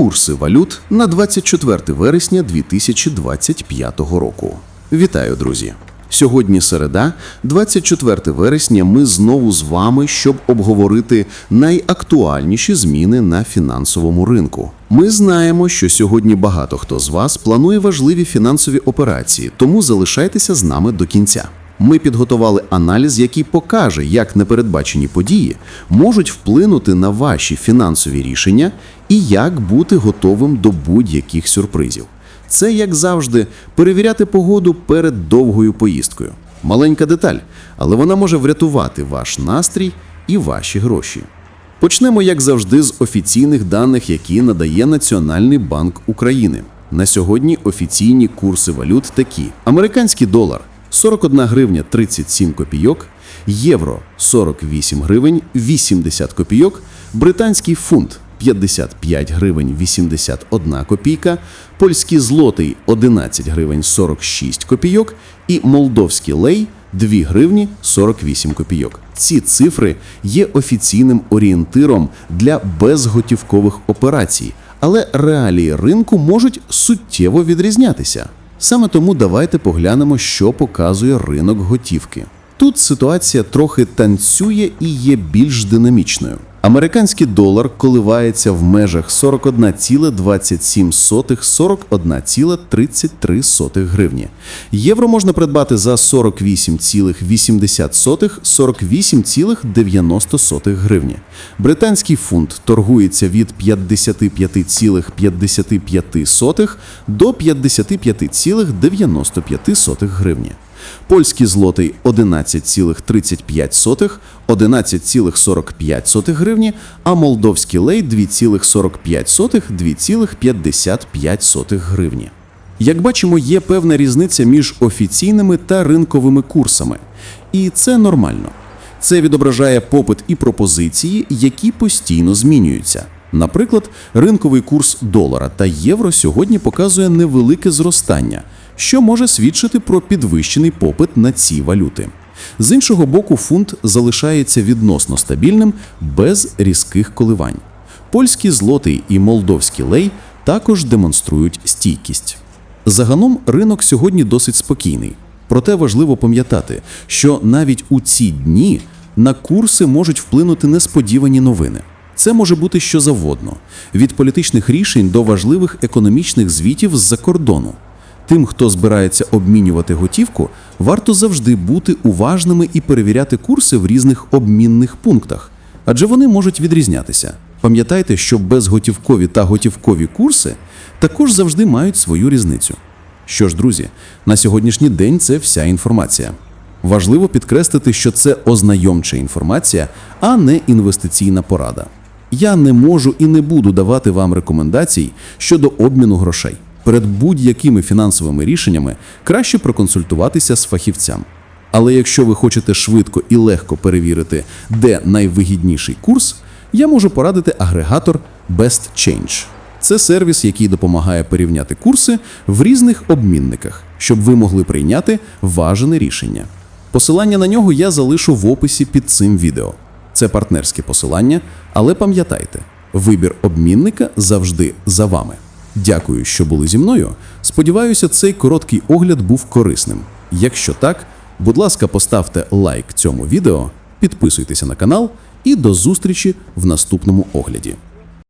Курси валют на 24 вересня 2025 року. Вітаю, друзі! Сьогодні середа, 24 вересня. Ми знову з вами, щоб обговорити найактуальніші зміни на фінансовому ринку. Ми знаємо, що сьогодні багато хто з вас планує важливі фінансові операції, тому залишайтеся з нами до кінця. Ми підготували аналіз, який покаже, як непередбачені події можуть вплинути на ваші фінансові рішення і як бути готовим до будь-яких сюрпризів. Це, як завжди, перевіряти погоду перед довгою поїздкою. Маленька деталь, але вона може врятувати ваш настрій і ваші гроші. Почнемо, як завжди, з офіційних даних, які надає Національний банк України. На сьогодні офіційні курси валют такі: американський долар 41 гривня 37 копійок, євро 48 гривень 80 копійок, британський фунт 55 гривень 81 копійка, польський злотий 11 гривень 46 копійок і молдовський лей 2 гривні 48 копійок. Ці цифри є офіційним орієнтиром для безготівкових операцій, але реалії ринку можуть суттєво відрізнятися. Саме тому давайте поглянемо, що показує ринок готівки. Тут ситуація трохи танцює і є більш динамічною. Американський долар коливається в межах 41,27 41,33 гривні. Євро можна придбати за 48,80 48,90 гривні. Британський фунт торгується від 55,55 до 55,95 гривні. Польський злотий 11,35, 11,45 гривні, а молдовський лей 2,45, 2,55 гривні. Як бачимо, є певна різниця між офіційними та ринковими курсами. І це нормально. Це відображає попит і пропозиції, які постійно змінюються. Наприклад, ринковий курс долара та євро сьогодні показує невелике зростання, що може свідчити про підвищений попит на ці валюти. З іншого боку, фунт залишається відносно стабільним без різких коливань. Польський злотий і молдовський лей також демонструють стійкість. Загалом ринок сьогодні досить спокійний. Проте важливо пам'ятати, що навіть у ці дні на курси можуть вплинути несподівані новини. Це може бути що завгодно від політичних рішень до важливих економічних звітів з-за кордону. Тим, хто збирається обмінювати готівку, варто завжди бути уважними і перевіряти курси в різних обмінних пунктах, адже вони можуть відрізнятися. Пам'ятайте, що безготівкові та готівкові курси також завжди мають свою різницю. Що ж, друзі, на сьогоднішній день це вся інформація. Важливо підкреслити, що це ознайомча інформація, а не інвестиційна порада. Я не можу і не буду давати вам рекомендацій щодо обміну грошей. Перед будь-якими фінансовими рішеннями краще проконсультуватися з фахівцям. Але якщо ви хочете швидко і легко перевірити, де найвигідніший курс, я можу порадити агрегатор Best Change. Це сервіс, який допомагає порівняти курси в різних обмінниках, щоб ви могли прийняти важене рішення. Посилання на нього я залишу в описі під цим відео. Це партнерське посилання, але пам'ятайте, вибір обмінника завжди за вами. Дякую, що були зі мною. Сподіваюся, цей короткий огляд був корисним. Якщо так, будь ласка, поставте лайк цьому відео, підписуйтеся на канал і до зустрічі в наступному огляді.